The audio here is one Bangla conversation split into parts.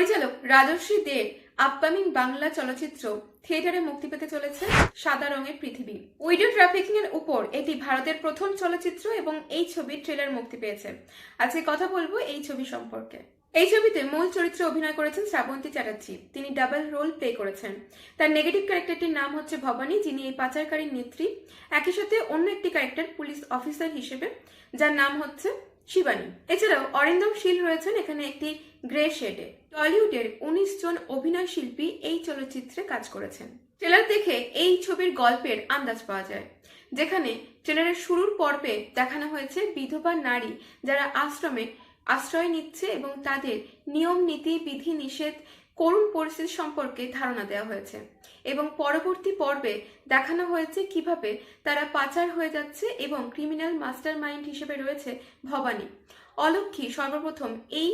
পরিচালক রাজশ্রী দের আপকামিং বাংলা চলচ্চিত্র থিয়েটারে মুক্তি পেতে চলেছে সাদা রঙের পৃথিবী। উইডো ট্রাফিকিং এর উপর এটি ভারতের প্রথম চলচ্চিত্র এবং এই ছবির ট্রেলার মুক্তি পেয়েছে। আজকে কথা বলব এই ছবি সম্পর্কে। এই ছবিতে মূল চরিত্রে অভিনয় করেছেন শ্রাবন্তী চ্যাটার্জি। তিনি ডাবল রোল প্লে করেছেন। তার নেগেটিভ ক্যারেক্টারটির নাম হচ্ছে ভবানী, যিনি এই পাচারকারীর নেত্রী। একই সাথে অন্য একটি ক্যারেক্টার পুলিশ অফিসার হিসেবে, যার নাম হচ্ছে শিবানী। এছাড়াও অরিন্দম শীল রয়েছেন এখানে একটি গ্রে শেডে। টলিউডের উনিশ জন অভিনয় শিল্পী এই চলচ্চিত্রে কাজ করেছেন। ট্রেলার দেখে এই ছবির গল্পের আন্দাজ পাওয়া যায়। যেখানে ট্রেলারের শুরুর পর্বে দেখানো হয়েছে বিধবা নারী যারা আশ্রমে আশ্রয় নিচ্ছে এবং তাদের নিয়ম, নীতি, বিধি নিষেধ করুণ পরিস্থিতি সম্পর্কে ধারণা দেওয়া হয়েছে এবং পরবর্তী পর্বে দেখানো হয়েছে কীভাবে তারা পাচার হয়ে যাচ্ছে এবং ক্রিমিনাল মাস্টার মাইন্ড হিসেবে রয়েছে ভবানী। অলক্ষী সর্বপ্রথম এই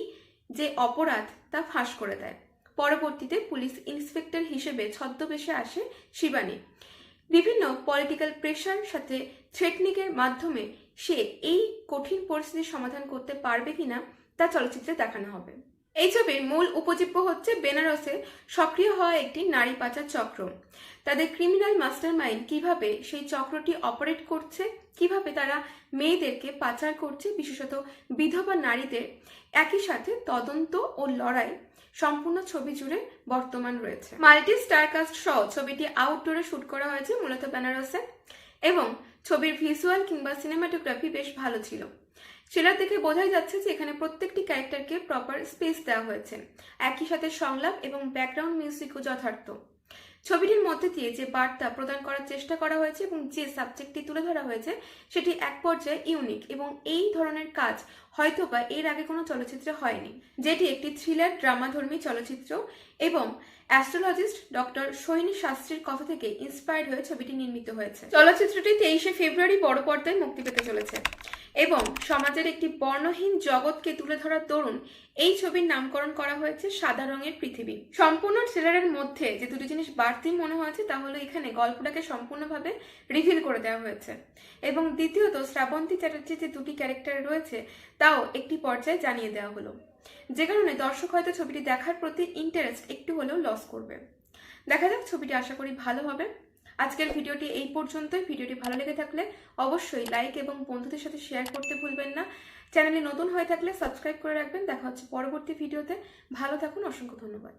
যে অপরাধ তা ফাঁস করে দেয়। পরবর্তীতে পুলিশ ইন্সপেক্টর হিসেবে ছদ্মবেশে আসে শিবানী। বিভিন্ন পলিটিক্যাল প্রেশার সাথে থ্রেটনিকের মাধ্যমে সে এই কঠিন পরিস্থিতির সমাধান করতে পারবে কিনা তা চলচ্চিত্রে দেখানো হবে। এই ছবির মূল উপজীব্য হচ্ছে বেনারসে সক্রিয় হওয়া একটি নারী পাচার চক্র। তাদের ক্রিমিনাল মাস্টার মাইন্ড কীভাবে সেই চক্রটি অপারেট করছে, কীভাবে তারা মেয়েদেরকে পাচার করছে, বিশেষত বিধবা নারীদের, একই সাথে তদন্ত ও লড়াই সম্পূর্ণ ছবি জুড়ে বর্তমান রয়েছে। মাল্টি স্টারকাস্ট সহ ছবিটি আউটডোরে শুট করা হয়েছে মূলত বেনারসে এবং ছবির ভিজুয়াল কিংবা সিনেমাটোগ্রাফি বেশ ভালো ছিল। ট্রেলার দেখে বোঝাই যাচ্ছে যে এখানে প্রত্যেকটি ক্যারেক্টারকে প্রপার স্পেস দেওয়া হয়েছে। একই সাথে সংলাপ এবং ব্যাকগ্রাউন্ড মিউজিকও যথার্থ। ছবিটির মধ্যে দিয়ে যে বার্তা প্রদান করার চেষ্টা করা হয়েছে এবং যে সাবজেক্টটি তুলে ধরা হয়েছে, সেটি এক পর্যায়ে ইউনিক এবং এই ধরনের কাজ হয়তোবা এর আগে কোনো চলচ্চিত্রে হয়নি, যেটি একটি থ্রিলার ড্রামাধর্মী চলচ্চিত্র এবং অ্যাস্ট্রোলজিস্ট ডক্টর সৈনী শাস্ত্রীর কথা থেকে ইন্সপায়ার্ড হয়ে ছবিটি নির্মিত হয়েছে। চলচ্চিত্রটি তেইশে ফেব্রুয়ারি বড় পর্দায় মুক্তি পেতে চলেছে। এবং সমাজের একটি বর্ণহীন জগৎকে তুলে ধরার দরুন এই ছবির নামকরণ করা হয়েছে সাদা রঙের পৃথিবী। সম্পূর্ণ ট্রেলারের মধ্যে যে দুটি জিনিস বাড়তি মনে হয়েছে, তা হলো এখানে গল্পটাকে সম্পূর্ণভাবে রিভিল করে দেওয়া হয়েছে। এবং দ্বিতীয়ত, শ্রাবন্তী চ্যাটার্জির যে দুটি ক্যারেক্টার রয়েছে, তাও একটি পর্যায়ে জানিয়ে দেওয়া হলো। যে কারণে দর্শক হয়তো ছবিটি দেখার প্রতি ইন্টারেস্ট একটু হলেও লস করবে। দেখা যাক ছবিটি আশা করি ভালো হবে। আজকের ভিডিওটি এই পর্যন্তই। ভিডিওটি ভালো লেগে থাকলে অবশ্যই লাইক এবং বন্ধুদের সাথে শেয়ার করতে ভুলবেন না। চ্যানেলে নতুন হয়ে থাকলে সাবস্ক্রাইব করে রাখবেন। দেখা হচ্ছে পরবর্তী ভিডিওতে। ভালো থাকুন, অসংখ্য ধন্যবাদ।